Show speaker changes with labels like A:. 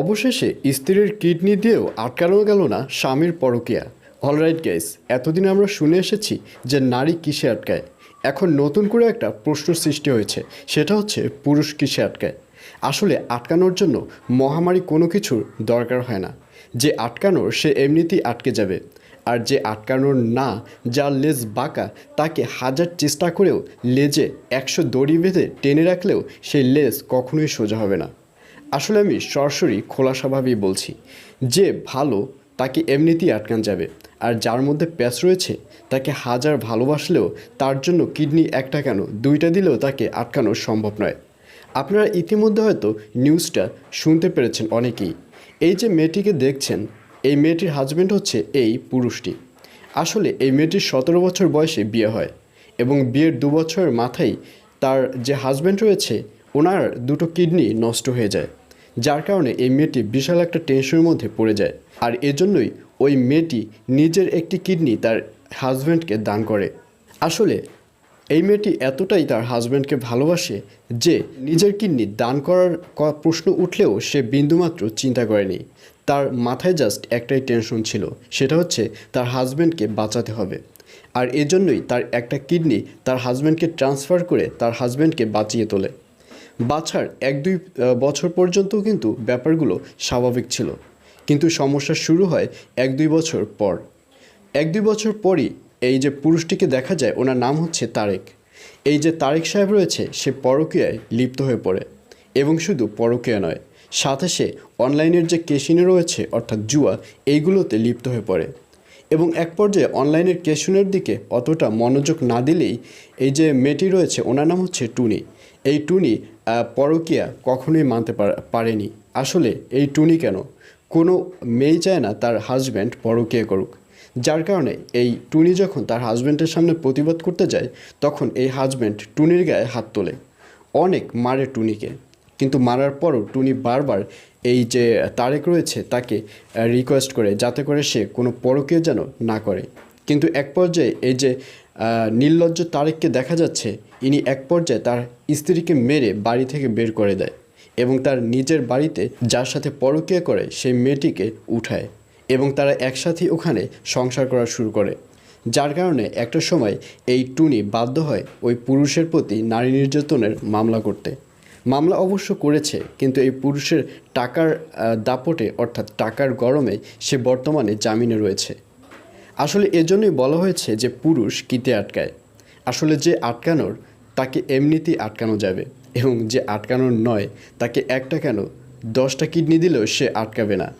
A: অবশেষে স্ত্রীর কিডনি দিয়েও আটকানো গেল না স্বামীর পরকিয়া। অলরাইট গাইস এতদিন আমরা শুনে এসেছি যে নারী কিসে আটকায়। এখন নতুন করে একটা প্রশ্ন সৃষ্টি হয়েছে, সেটা হচ্ছে পুরুষ কিসে আটকায়? আসলে আটকানোর জন্য মহামারী কোনো কিছুর দরকার হয় না। যে আটকানোর, সে এমনিতেই আটকে যাবে। আর যে আটকানোর না, যার লেজ বাঁকা, তাকে হাজার চেষ্টা করেও লেজে একশো দড়ি বেঁধে টেনে রাখলেও সেই লেজ কখনোই সোজা হবে না। আসলে আমি সরাসরি খোলা খোলাসাভাবেই বলছি, যে ভালো তাকে এমনিতেই আটকান যাবে, আর যার মধ্যে প্যাচ রয়েছে তাকে হাজার ভালোবাসলেও তার জন্য কিডনি একটা কেন, দুইটা দিলেও তাকে আটকানো সম্ভব নয়। আপনারা ইতিমধ্যে হয়তো নিউজটা শুনতে পেরেছেন অনেকেই। এই যে মেয়েটিকে দেখছেন, এই মেয়েটির হাজব্যান্ড হচ্ছে এই পুরুষটি। আসলে এই মেয়েটির সতেরো বছর বয়সে বিয়ে হয় এবং বিয়ের দু বছরের মাথায় তার যে হাজব্যান্ড রয়েছে, ওনার দুটো কিডনি নষ্ট হয়ে যায়। যার কারণে এই মেয়েটি বিশাল একটা টেনশনের মধ্যে পড়ে যায়। আর এজন্যই ওই মেয়েটি নিজের একটি কিডনি তার হাজব্যান্ডকে দান করে। আসলে এই মেয়েটি এতটাই তার হাজব্যান্ডকে ভালোবাসে যে নিজের কিডনি দান করার প্রশ্ন উঠলেও সে বিন্দুমাত্র চিন্তা করেনি। তার মাথায় জাস্ট একটাই টেনশন ছিল, সেটা হচ্ছে তার হাজব্যান্ডকে বাঁচাতে হবে। আর এজন্যই তার একটা কিডনি তার হাজব্যান্ডকে ট্রান্সফার করে তার হাজব্যান্ডকে বাঁচিয়ে তোলে। বাছার এক দুই বছর পর্যন্ত কিন্তু ব্যাপারগুলো স্বাভাবিক ছিল। কিন্তু সমস্যা শুরু হয় এক দুই বছর পর। এক দুই বছর পরই এই যে পুরুষটিকে দেখা যায়, ওনার নাম হচ্ছে তারেক। এই যে তারেক সাহেব রয়েছে, সে পরকীয়ায় লিপ্ত হয়ে পড়ে। এবং শুধু পরকীয়া নয়, সাথে সে অনলাইনের যে কেশিনে রয়েছে, অর্থাৎ জুয়া, এইগুলোতে লিপ্ত হয়ে পড়ে। এবং এক পর্যায়ে অনলাইনের কেশনের দিকে অতটা মনোযোগ না দিলেই এই যে মেয়েটি রয়েছে, ওনার নাম হচ্ছে টুনি। এই টুনি পরকীয়া কখনোই মানতে পার- পারেনি। আসলে এই টুনি কেন? কোনো মেয়ে চায় না তার হাজব্যান্ড পরকীয়া করুক। যার কারণে এই টুনি যখন তার হাজব্যান্ডের সামনে প্রতিবাদ করতে যায়, তখন এই হাজব্যান্ড টুনির গায়ে হাত তোলে। অনেক মারে টুনিকে। কিন্তু মারার পরও টুনি বারবার এই যে তারেক রয়েছে, তাকে রিকোয়েস্ট করে যাতে করে সে কোনো পরকে যেন না করে। কিন্তু এক পর্যায়ে এই যে নির্লজ্জ তারেককে দেখা যাচ্ছে, ইনি এক পর্যায়ে তার স্ত্রীকে মেরে বাড়ি থেকে বের করে দেয় এবং তার নিজের বাড়িতে যার সাথে পরকীয়া করে সেই মেয়েটিকে উঠায় এবং তারা একসাথেই ওখানে সংসার করা শুরু করে। যার কারণে একটা সময় এই টুনি বাধ্য হয় ওই পুরুষের প্রতি নারী নির্যাতনের মামলা করতে। মামলা অবশ্য করেছে, কিন্তু এই পুরুষের টাকার দাপটে অর্থাৎ টাকার গরমে সে বর্তমানে জামিনে রয়েছে। আসলে এজন্যই বলা হয়েছে যে পুরুষ কিতে আটকায়। আসলে যে আটকানোর, তাকে এমনিতেই আটকানো যাবে এবং যে আটকানোর নয়, তাকে একটা কেন? দশটা কিডনি দিলেও সে আটকাবে না।